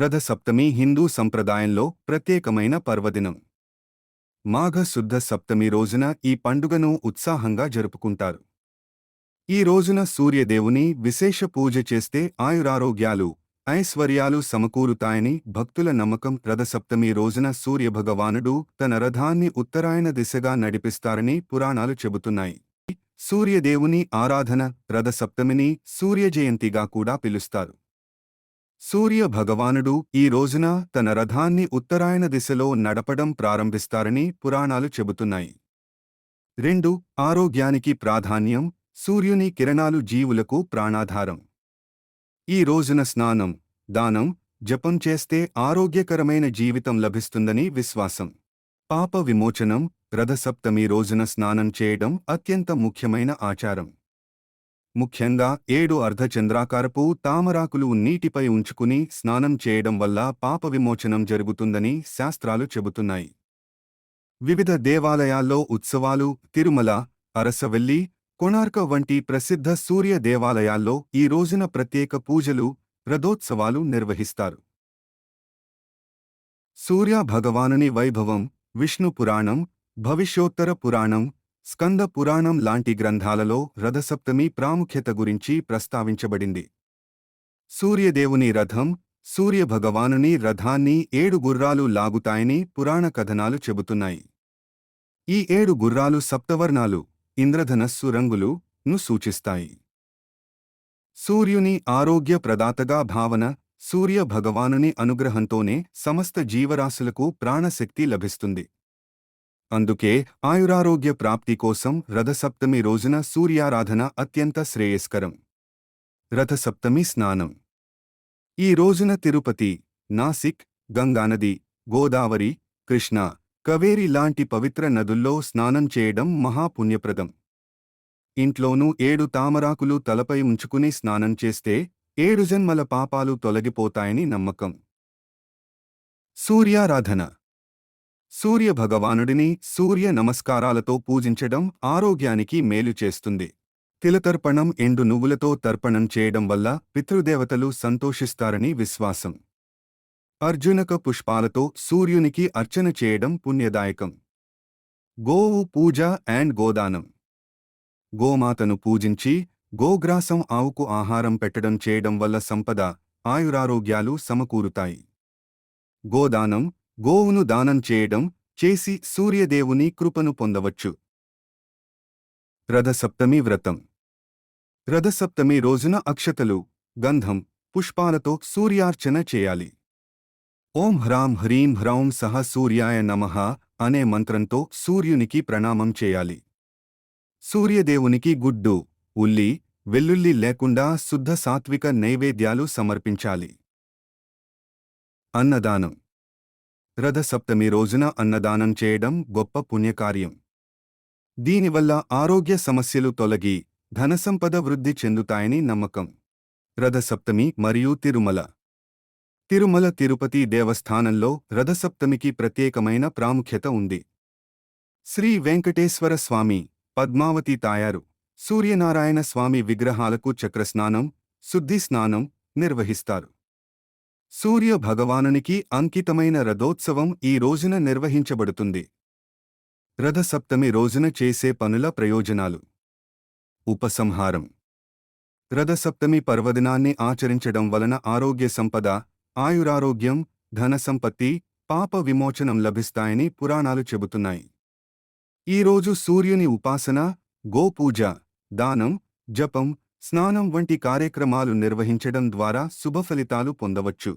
రథసప్తమి హిందూ సంప్రదాయంలో ప్రత్యేకమైన పర్వదినం. మాఘ శుద్ధ సప్తమి రోజున ఈ పండుగను ఉత్సాహంగా జరుపుకుంటారు. ఈ రోజున సూర్యదేవుని విశేష పూజ చేస్తే ఆయురారోగ్యాలు ఐశ్వర్యాలు సమకూరుతాయని భక్తుల నమ్మకం రథసప్తమి రోజున సూర్యభగవానుడు తన రథాన్ని ఉత్తరాయణ దిశగా నడిపిస్తారని పురాణాలు చెబుతున్నాయి. సూర్యదేవుని ఆరాధన రథసప్తమిని సూర్యజయంతిగా కూడా పిలుస్తారు. సూర్య భగవానుడు ఈ రోజున తన రథాన్ని ఉత్తరాయణ దిశలో నడపడం ప్రారంభిస్తారని పురాణాలు చెబుతున్నాయి. రెండు ఆరోగ్యానికి ప్రాధాన్యం సూర్యుని కిరణాలు జీవులకు ప్రాణాధారం. ఈ రోజున స్నానం దానం జపం చేస్తే ఆరోగ్యకరమైన జీవితం లభిస్తుందని విశ్వాసం. పాప విమోచనం రథసప్తమి రోజున స్నానం చేయడం అత్యంత ముఖ్యమైన ఆచారం. ముఖ్యంగా ఏడు అర్ధచంద్రాకారపు తామరాకులు నీటిపై ఉంచుకుని స్నానం చేయడం వల్ల పాప విమోచనం జరుగుతుందని శాస్త్రాలు చెబుతున్నాయి. వివిధ దేవాలయాల్లో ఉత్సవాలు తిరుమల అరసవెల్లి కొణార్క వంటి ప్రసిద్ధ సూర్య దేవాలయాల్లో ఈ రోజున ప్రత్యేక పూజలు రథోత్సవాలు నిర్వహిస్తారు. సూర్య భగవానుని వైభవం విష్ణు పురాణం భవిష్యోత్తర పురాణం స్కంద పురాణం లాంటి గ్రంథాలలో రథసప్తమి ప్రాముఖ్యత గురించి ప్రస్తావించబడింది. సూర్యదేవుని రథం సూర్యభగవానుని రథాన్ని ఏడు గుర్రాలు లాగుతాయని పురాణ కథనాలు చెబుతున్నాయి. ఈ ఏడు గుర్రాలు సప్తవర్ణాలు ఇంద్రధనస్సు రంగులు ను సూచిస్తాయి. సూర్యుని ఆరోగ్య ప్రదాతగా భావన సూర్య భగవానుని అనుగ్రహంతోనే సమస్త జీవరాశులకు ప్రాణశక్తి లభిస్తుంది. అందుకే ఆయురారోగ్య ప్రాప్తి కోసం రథసప్తమి రోజున సూర్యారాధన అత్యంత శ్రేయస్కరం. రథసప్తమి స్నానం. ఈ రోజున తిరుపతి నాసిక్ గంగానది గోదావరి కృష్ణ కవేరి లాంటి పవిత్ర నదుల్లో స్నానం చేయడం మహాపుణ్యప్రదం. ఇంట్లోనూ ఏడు తామరాకులు తలపై ఉంచుకుని స్నానం చేస్తే ఏడు జన్మల పాపాలు తొలగిపోతాయని నమ్మకం. సూర్యారాధన. సూర్య భగవానుడిని సూర్య నమస్కారాలతో పూజించడం ఆరోగ్యానికి మేలు చేస్తుంది. తిలతర్పణం ఎండు నువ్వులతో తర్పణం చేయడం వల్ల పితృదేవతలు సంతోషిస్తారని విశ్వాసం. అర్జునక పుష్పాలతో సూర్యునికి అర్చన చేయడం పుణ్యదాయకం. గోవు పూజ అండ్ గోదానం. గోమాతను పూజించి గోగ్రాసం ఆవుకు ఆహారం పెట్టడం చేయడం వల్ల సంపద ఆయురారోగ్యాలు సమకూరుతాయి. గోదానం గోవును దానం చేయడం చేసి సూర్యదేవుని కృపను పొందవచ్చు. రథసప్తమి వ్రతం. రథసప్తమి రోజున అక్షతలు గంధం పుష్పాలతో సూర్యార్చన చేయాలి. ఓం హ్రాం హ్రీం హ్రౌం సహ సూర్యాయ నమః అనే మంత్రంతో సూర్యునికి ప్రణామం చేయాలి. సూర్యదేవునికి గుడ్డు ఉల్లి వెల్లుల్లి లేకుండా శుద్ధ సాత్విక నైవేద్యాలు సమర్పించాలి. అన్నదానం. రథసప్తమి రోజున అన్నదానం చేయడం గొప్ప పుణ్యకార్యం. దీనివల్ల ఆరోగ్య సమస్యలు తొలగి ధనసంపద వృద్ధి చెందుతాయని నమ్మకం. రథసప్తమి మరియు తిరుమల. తిరుమల తిరుపతి దేవస్థానంలో రథసప్తమికి ప్రత్యేకమైన ప్రాముఖ్యత ఉంది. శ్రీ వెంకటేశ్వర స్వామి పద్మావతి తాయారు సూర్యనారాయణ స్వామి విగ్రహాలకు చక్రస్నానం శుద్ధి స్నానం నిర్వహిస్తారు. సూర్య భగవానునికి అంకితమైన రథోత్సవం ఈ రోజున నిర్వహించబడుతుంది. రథసప్తమి రోజున చేసే పనుల ప్రయోజనాలు. ఉపసంహారం. రథసప్తమి పర్వదినాన్ని ఆచరించడం వలన ఆరోగ్య సంపద ఆయురారోగ్యం ధనసంపత్తి పాప విమోచనం లభిస్తాయని పురాణాలు చెబుతున్నాయి. ఈరోజు సూర్యుని ఉపాసన గోపూజ దానం జపం స్నానం వంటి కార్యక్రమాలు నిర్వహించడం ద్వారా శుభఫలితాలు పొందవచ్చు.